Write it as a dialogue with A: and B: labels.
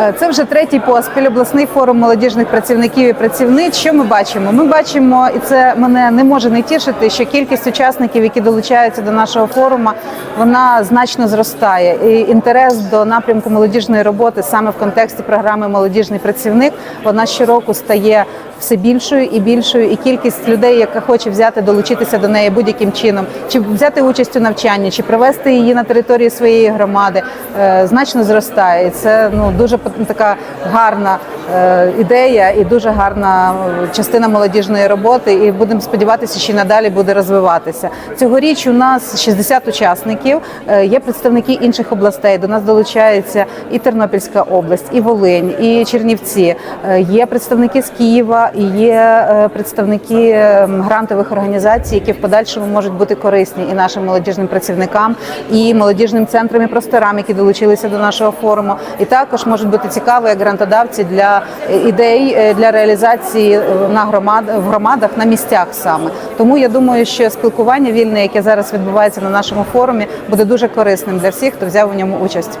A: Е, Це вже третій поспіль обласний форум молодіжних працівників і працівниць. Що ми бачимо? Ми бачимо, і це мене не може не тішити, що кількість учасників, які долучаються до нашого форуму, вона значно зростає. І інтерес до напрямку молодіжної роботи саме в контексті програми Молодіжний працівник вона щороку стає все більшою і більшою, і кількість людей, яка хоче взяти долучитися до неї будь-яким чином, чи взяти участь у навчанні, чи провести її на територію своєї громади, е, значно зростає. І це ну дуже така гарна ідея і дуже гарна е, частина молодіжної роботи. І будемо сподіватися, що надалі буде розвиватися. Цьогоріч у нас 60 учасників. е, Є представники інших областей. До нас долучається і Тернопільська область, і Волинь, і Чернівці. Е, Є представники з Києва, і є е, представники е, грантових організацій, які в подальшому можуть бути корисні і нашим молодіжним працівникам, і молодіжним центрам і просторам, які долучилися до нашого форуму. І також можуть бути цікаві як грантодавці для ідей е, для реалізації е, на громад в громадах на місцях саме. Тому я думаю, що спілкування вільне, яке зараз відбувається на нашому форумі, буде дуже корисним для всіх, хто взяв у ньому участь.